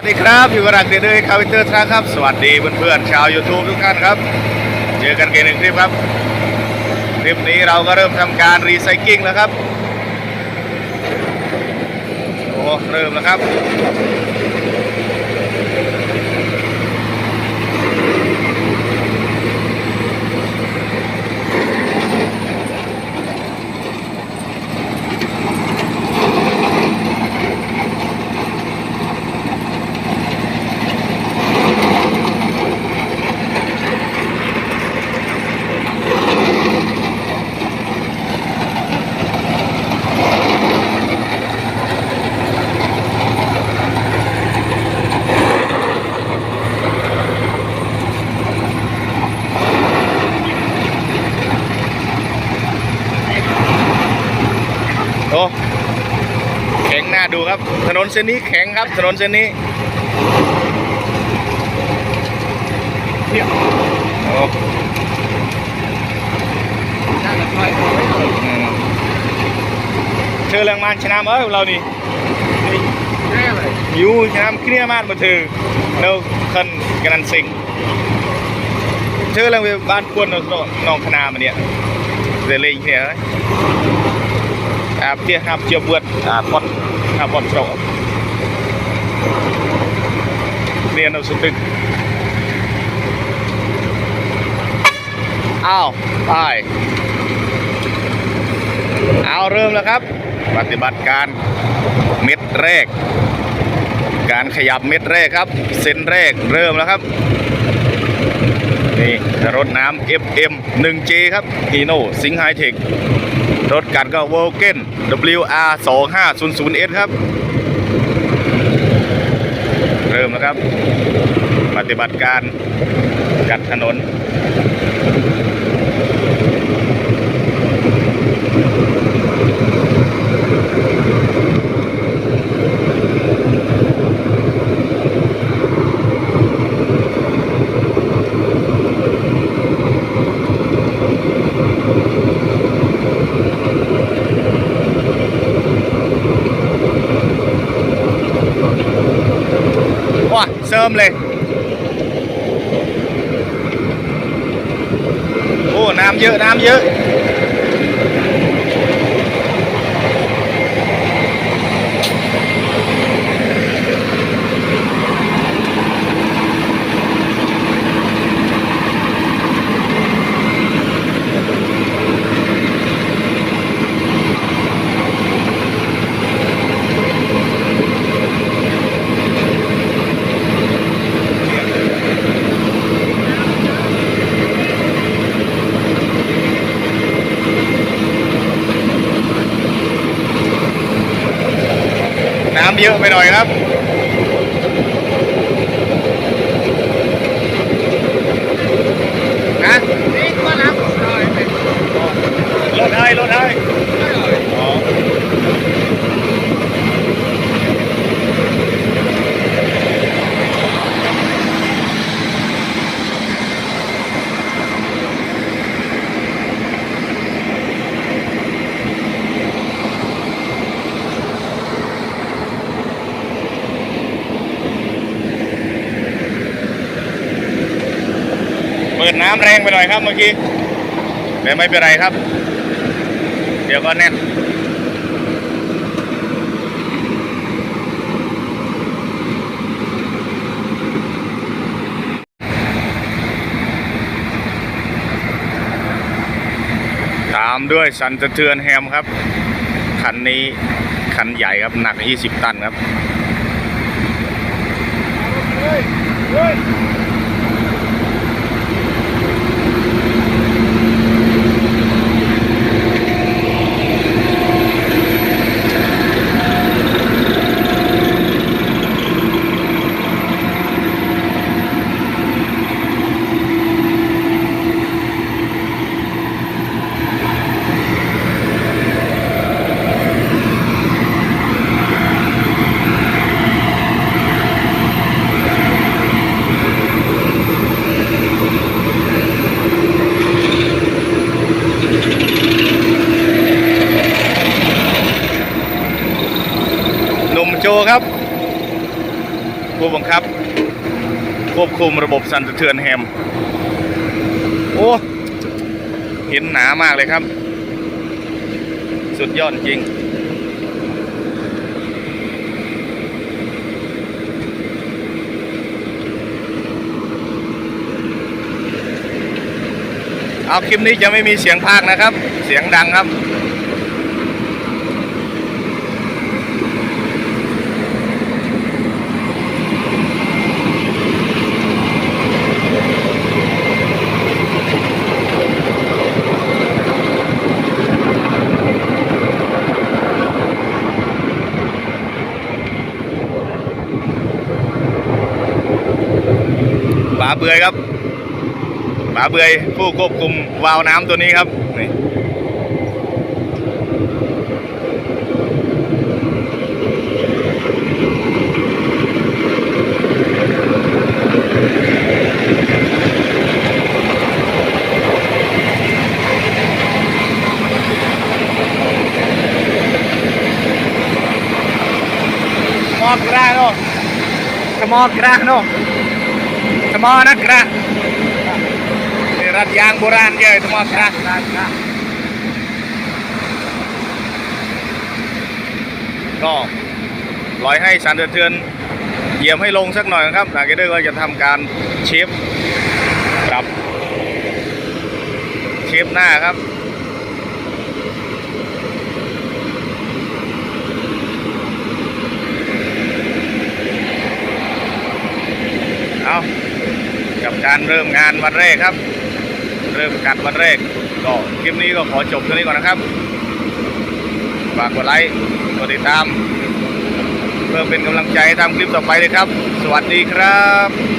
สวัสดีครับอยู่กับรักเดย์คาวิเตอร์ทราครับ สวัสดีเพื่อนๆชาว YouTube ทุกท่านครับ เจอกันเกมหนึ่งคลิปครับ คลิปนี้เราก็เริ่มทำการรีไซเคิลแล้วครับ โอ้ เริ่มแล้วครับ โอ้แข็งหน้าดูครับ ถนนเส้นนี้แข็งครับ ถนนเส้นนี้โอ้อืมเธอเรื่องมันชนะเอ้ยเรานี่อยู่ชนะเครียดมากมาเธอเราคันกันนันสิงเธอเรื่องไปบ้านกวนเราน้องคณามาเนี่ยเรเลยเนี่ยเฮ้ย អាផ្ទះហាប់ជាវត្តអាផុតហាប់ផុតស្រុកគ្នានៅសទឹកអោไปเอาเริ่มแล้วครับ ปฏิบัติการเม็ดแรก การขยับเม็ดแรกครับ เส้นแรกเริ่มแล้วครับ นี่รถน้ำ FM 1J ครับฮีโน่สิงห์ไฮเทค รถกันก็ v o l k e n WR 2 5 0 0 S ครับ เริ่มแล้วครับ ปฏิบัติการจัดถนน ว้าเสริมเเยอะไปหน่อยครับ นะนี่ก็น้ำรถให้รถให้อ๋อเปิ ดน้ำแรงไปหน่อยครับเมื่อกี้แต่ไม่เป็นไรครับ เดี๋ยวก็แน่นตามด้วยสันสะเทือนแฮมครับ คันนี้คันใหญ่ครับ หนัก 20 ตันครับ เครับ ผู้บังคับ ควบคุมระบบสั่นสะเทือนแฮม โอ้เห็นหนามากเลยครับ สุดยอดจริงเอาคลิปนี้จะไม่มีเสียงพากย์นะครับ เสียงดังครับาเบือยครับป๋าเบือยผู้ควบคุมวาล์วน้ำตัวนี้ครับนี่มอกกระโนขมอกกระโน ขมอนะครับรัดยางโบราณเยอะขมอครับก็ลอยให้สันเทือนเหยียบให้ลงสักหน่อยนะครับหลังจากนั้นก็จะทำการเชฟปรับเชฟหน้าครับ เอา การเริ่มงานวันแรกครับ เริ่มกัดวันแรกก็คลิปนี้ก็ขอจบเท่านี้ก่อนนะครับฝากกดไลค์กดติดตาม เพื่อเป็นกำลังใจทำคลิปต่อไปเลยครับ สวัสดีครับ